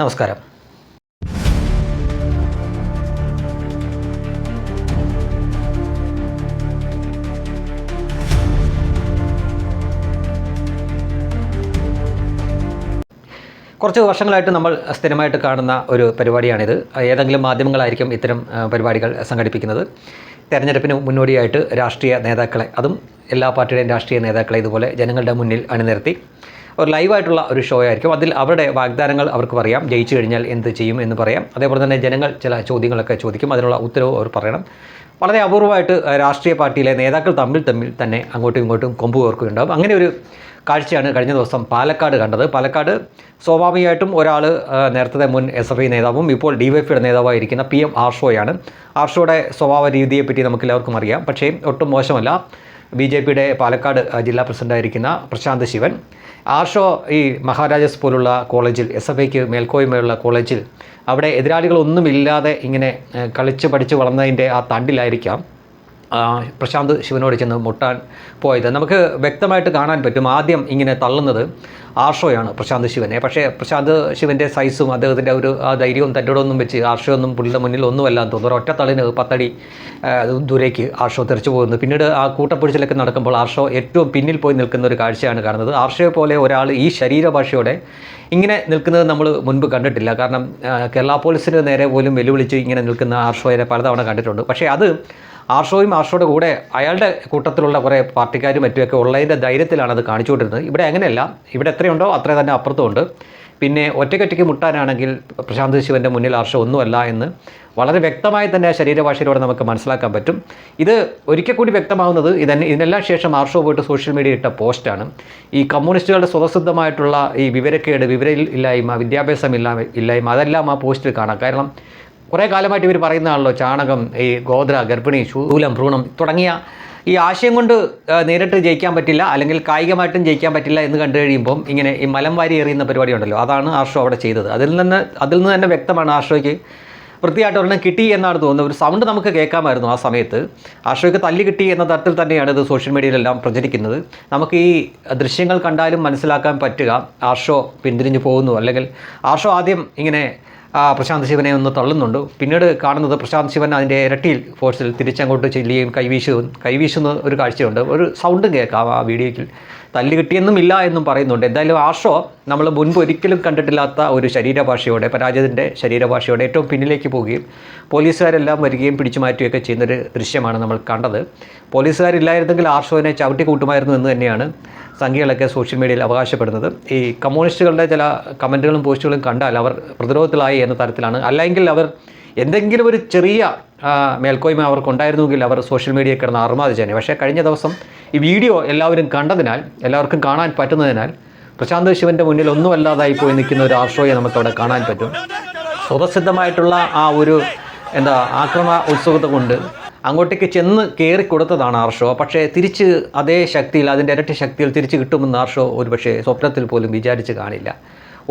നമസ്കാരം. കുറച്ച് വർഷങ്ങളായിട്ട് നമ്മൾ സ്ഥിരമായിട്ട് കാണുന്ന ഒരു പരിപാടിയാണിത്. ഏതെങ്കിലും മാധ്യമങ്ങളായിരിക്കും ഇത്തരം പരിപാടികൾ സംഘടിപ്പിക്കുന്നത്. തെരഞ്ഞെടുപ്പിന് മുന്നോടിയായിട്ട് രാഷ്ട്രീയ നേതാക്കളെ അതും എല്ലാ പാർട്ടിയുടെയും രാഷ്ട്രീയ നേതാക്കളെ ഇതുപോലെ ജനങ്ങളുടെ മുന്നിൽ അണിനിരത്തി ഒരു ലൈവായിട്ടുള്ള ഒരു ഷോ ആയിരിക്കും. അതിൽ അവരുടെ വാഗ്ദാനങ്ങൾ അവർക്ക് പറയാം. ജയിച്ചു കഴിഞ്ഞാൽ എന്ത് ചെയ്യും എന്ന് പറയാം. അതേപോലെ തന്നെ ജനങ്ങൾ ചില ചോദ്യങ്ങളൊക്കെ ചോദിക്കും. അതിനുള്ള ഉത്തരവ് അവർ പറയണം. വളരെ അപൂർവമായിട്ട് രാഷ്ട്രീയ പാർട്ടിയിലെ നേതാക്കൾ തമ്മിൽ തമ്മിൽ തന്നെ അങ്ങോട്ടും ഇങ്ങോട്ടും കൊമ്പ് കോർക്കുകയുണ്ടാകും അങ്ങനെ ഒരു കാഴ്ചയാണ് കഴിഞ്ഞ ദിവസം പാലക്കാട് കണ്ടത്. പാലക്കാട് സ്വാഭാവികമായിട്ടും ഒരാൾ നേരത്തെ മുൻ എസ് എഫ് ഐ നേതാവും ഇപ്പോൾ ഡി വൈ എഫിയുടെ നേതാവായിരിക്കുന്ന പി എം ആർഷോയാണ്. ആർഷോയുടെ സ്വഭാവ രീതിയെപ്പറ്റി നമുക്ക് എല്ലാവർക്കും അറിയാം. പക്ഷേ ഒട്ടും മോശമല്ല. ബി ജെ പിയുടെ പാലക്കാട് ജില്ലാ പ്രസിഡന്റായിരിക്കുന്ന പ്രശാന്ത് ശിവൻ. ആർഷോ ഈ മഹാരാജസ് പോലുള്ള കോളേജിൽ എസ് എഫ് ഐക്ക് മേൽക്കോയ്മയുള്ള കോളേജിൽ അവിടെ എതിരാളികളൊന്നുമില്ലാതെ ഇങ്ങനെ കളിച്ച് പഠിച്ച് വളർന്നതിന്റെ ആ തണ്ടിലായിരിക്കാം പ്രശാന്ത് ശിവനോട് ചെന്ന് മുട്ടാൻ പോയത്. നമുക്ക് വ്യക്തമായിട്ട് കാണാൻ പറ്റും ആദ്യം ഇങ്ങനെ തള്ളുന്നത്. ആർഷോയാണ് പ്രശാന്ത് ശിവനെ. പക്ഷേ പ്രശാന്ത് ശിവന്റെ സൈസും അദ്ദേഹത്തിന്റെ ഒരു ആ ധൈര്യവും തന്റെടൊന്നും വെച്ച് ആർഷോ ഒന്നും പുള്ളിയുടെ മുന്നിൽ ഒന്നുമല്ല എന്ന് തോന്നുന്നു. ഒറ്റ തളിന് പത്തടി ദൂരേക്ക് ആർഷോ തെറിച്ചു പോകുന്നു. പിന്നീട് ആ കൂട്ടപ്പൊഴിച്ചിലൊക്കെ നടക്കുമ്പോൾ ആർഷോ ഏറ്റവും പിന്നിൽ പോയി നിൽക്കുന്ന ഒരു കാഴ്ചയാണ് കാണുന്നത്. ആർഷയെ പോലെ ഒരാൾ ഈ ശരീരഭാഷയോടെ ഇങ്ങനെ നിൽക്കുന്നത് നമ്മൾ മുൻപ് കണ്ടിട്ടില്ല. കാരണം കേരള പോലീസിന് നേരെ പോലും വെല്ലുവിളിച്ച് ഇങ്ങനെ നിൽക്കുന്ന ആർഷോയെ പലതവണ കണ്ടിട്ടുണ്ട്. പക്ഷേ അത് ആർഷോയും ആർഷോയുടെ കൂടെ അയാളുടെ കൂട്ടത്തിലുള്ള കുറേ പാർട്ടിക്കാരും മറ്റുമൊക്കെ ഉള്ളതിന്റെ ധൈര്യത്തിലാണ് അത് കാണിച്ചുകൊണ്ടിരുന്നത്. ഇവിടെ അങ്ങനെയല്ല. ഇവിടെ എത്രയുണ്ടോ അത്ര തന്നെ അപ്പുറത്തുമുണ്ട്. പിന്നെ ഒറ്റയ്ക്കൊറ്റയ്ക്ക് മുട്ടാനാണെങ്കിൽ പ്രശാന്ത് ശിവന്റെ മുന്നിൽ ആർഷോ ഒന്നുമല്ല എന്ന് വളരെ വ്യക്തമായി തന്നെ ശരീരഭാഷയിലൂടെ നമുക്ക് മനസ്സിലാക്കാൻ പറ്റും. ഇത് ഒരിക്കൽ കൂടി വ്യക്തമാവുന്നത് ഇതന്നെ ഇതിനെല്ലാം ശേഷം ആർഷോ പോയിട്ട് സോഷ്യൽ മീഡിയ ഇട്ട പോസ്റ്റാണ്. ഈ കമ്മ്യൂണിസ്റ്റുകളുടെ സ്വതസിദ്ധമായിട്ടുള്ള ഈ വിവരക്കേട് വിവര ഇല്ലായ്മ വിദ്യാഭ്യാസം ഇല്ലായ്മ അതെല്ലാം ആ പോസ്റ്റിൽ കാണാം. കാരണം കുറേ കാലമായിട്ട് ഇവർ പറയുന്നതാണല്ലോ ചാണകം ഈ ഗോദ്ര ഗർഭിണി ശൂലം ഭ്രൂണം തുടങ്ങിയ ഈ ആശയം കൊണ്ട് നേരിട്ട് ജയിക്കാൻ പറ്റില്ല അല്ലെങ്കിൽ കായികമായിട്ടും ജയിക്കാൻ പറ്റില്ല എന്ന് കണ്ടു കഴിയുമ്പം ഇങ്ങനെ ഈ മലം വാരി എറിയുന്ന പരിപാടി ഉണ്ടല്ലോ അതാണ് ആർഷോ അവിടെ ചെയ്തത്. അതിൽ നിന്ന് അതിൽ നിന്ന് തന്നെ വ്യക്തമാണ് ആർഷോയ്ക്ക് വൃത്തിയായിട്ട് ഒരെണ്ണം കിട്ടി എന്നാണ് തോന്നുന്നത്. ഒരു സൗണ്ട് നമുക്ക് കേൾക്കാമായിരുന്നു ആ സമയത്ത്. ആർഷോയ്ക്ക് തല്ലി കിട്ടി എന്ന തരത്തിൽ തന്നെയാണ് ഇത് സോഷ്യൽ മീഡിയയിലെല്ലാം പ്രചരിക്കുന്നത്. നമുക്ക് ഈ ദൃശ്യങ്ങൾ കണ്ടാലും മനസ്സിലാക്കാൻ പറ്റുക ആർഷോ പിന്തിരിഞ്ഞു പോകുന്നു അല്ലെങ്കിൽ ആർഷോ ആദ്യം ഇങ്ങനെ പ്രശാന്ത് ശിവനെ ഒന്ന് തള്ളുന്നുണ്ട്. പിന്നീട് കാണുന്നത് പ്രശാന്ത് ശിവൻ അതിന്റെ ഇരട്ടിയിൽ ഫോഴ്സിൽ തിരിച്ചങ്ങോട്ട് ചെല്ലുകയും കൈവീശുകയും കൈവീശുന്ന ഒരു കാഴ്ചയുണ്ട്. ഒരു സൗണ്ടും കേൾക്കാം ആ വീഡിയോയ്ക്ക്. തല്ല് കിട്ടിയെന്നും ഇല്ല എന്നും പറയുന്നുണ്ട്. എന്തായാലും ആർഷോ നമ്മൾ മുൻപ് ഒരിക്കലും കണ്ടിട്ടില്ലാത്ത ഒരു ശരീരഭാഷയോടെ പരാജയത്തിന്റെ ശരീരഭാഷയോടെ ഏറ്റവും പിന്നിലേക്ക് പോവുകയും പോലീസുകാരെല്ലാം വരികയും പിടിച്ചു മാറ്റുകയൊക്കെ ചെയ്യുന്നൊരു ദൃശ്യമാണ് നമ്മൾ കണ്ടത്. പോലീസുകാരില്ലായിരുന്നെങ്കിൽ ആർഷോനെ ചവിട്ടി കൂട്ടുമായിരുന്നു എന്ന് തന്നെയാണ് സംഖ്യകളൊക്കെ സോഷ്യൽ മീഡിയയിൽ അവകാശപ്പെടുന്നത്. ഈ കമ്മ്യൂണിസ്റ്റുകളുടെ ചില കമന്റുകളും പോസ്റ്റുകളും കണ്ടാൽ അവർ പ്രതിരോധത്തിലായി എന്ന തരത്തിലാണ്. അല്ലെങ്കിൽ അവർ എന്തെങ്കിലും ഒരു ചെറിയ മേൽക്കോയ്മ അവർക്കുണ്ടായിരുന്നുവെങ്കിൽ അവർ സോഷ്യൽ മീഡിയയിൽ കിടന്ന് അറുമാതിച്ചേനെ പക്ഷേ കഴിഞ്ഞ ദിവസം ഈ വീഡിയോ എല്ലാവരും കണ്ടതിനാൽ എല്ലാവർക്കും കാണാൻ പറ്റുന്നതിനാൽ പ്രശാന്ത് ശിവന്റെ മുന്നിൽ ഒന്നുമല്ലാതായി പോയി നിൽക്കുന്ന ഒരു ആർഷോയെ നമുക്കവിടെ കാണാൻ പറ്റും. സ്വതസിദ്ധമായിട്ടുള്ള ആ ഒരു എന്താ ആക്രമ ഉത്സവത്തെ കൊണ്ട് അങ്ങോട്ടേക്ക് ചെന്ന് കയറി കൊടുത്തതാണ് ആർഷോ. പക്ഷേ തിരിച്ച് അതേ ശക്തിയിൽ അതിന്റെ ഇരട്ടി ശക്തിയിൽ തിരിച്ച് കിട്ടുമെന്ന് ആർഷോ ഒരുപക്ഷേ സ്വപ്നത്തിൽ പോലും വിചാരിച്ച് കാണില്ല.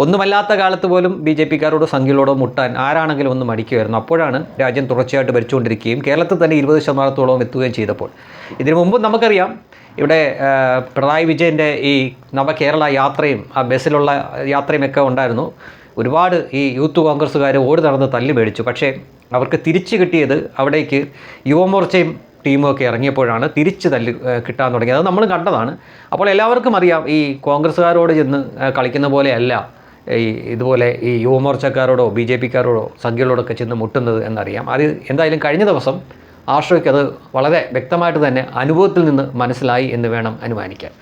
ഒന്നുമല്ലാത്ത കാലത്ത് പോലും ബി ജെ പിക്കാരോടോ സംഖ്യകളോടോ മുട്ടാൻ ആരാണെങ്കിലും ഒന്ന് മടിക്കുമായിരുന്നു. അപ്പോഴാണ് രാജ്യം തുടർച്ചയായിട്ട് ഭരിച്ചുകൊണ്ടിരിക്കുകയും കേരളത്തിൽ തന്നെ ഇരുപത് ശതമാനത്തോളം എത്തുകയും ചെയ്തപ്പോൾ. ഇതിനു മുമ്പ് നമുക്കറിയാം ഇവിടെ പിണറായി വിജയന്റെ ഈ നവകേരള യാത്രയും ആ ബസ്സിലുള്ള യാത്രയുമൊക്കെ ഉണ്ടായിരുന്നു. ഒരുപാട് ഈ യൂത്ത് കോൺഗ്രസ്സുകാർ ഓടി നടന്ന് തല്ലി മേടിച്ചു. പക്ഷേ അവർക്ക് തിരിച്ചു കിട്ടിയത് അവിടേക്ക് യുവമോർച്ചയും ടീമൊക്കെ ഇറങ്ങിയപ്പോഴാണ് തിരിച്ച് തല്ലി കിട്ടാൻ തുടങ്ങിയത്. അത് നമ്മൾ കണ്ടതാണ്. അപ്പോൾ എല്ലാവർക്കും അറിയാം ഈ കോൺഗ്രസ്സുകാരോട് ചെന്ന് കളിക്കുന്ന പോലെയല്ല ഈ ഇതുപോലെ ഈ യുവമോർച്ചക്കാരോടോ ബി ജെ പിക്കാരോടോ സംഖ്യകളോടൊക്കെ ചെന്ന് മുട്ടുന്നത് എന്നറിയാം. അത് എന്തായാലും കഴിഞ്ഞ ദിവസം ആർഷോയ്ക്ക് അത് വളരെ വ്യക്തമായിട്ട് തന്നെ അനുഭവത്തിൽ നിന്ന് മനസ്സിലായി എന്ന് വേണം അനുമാനിക്കാൻ.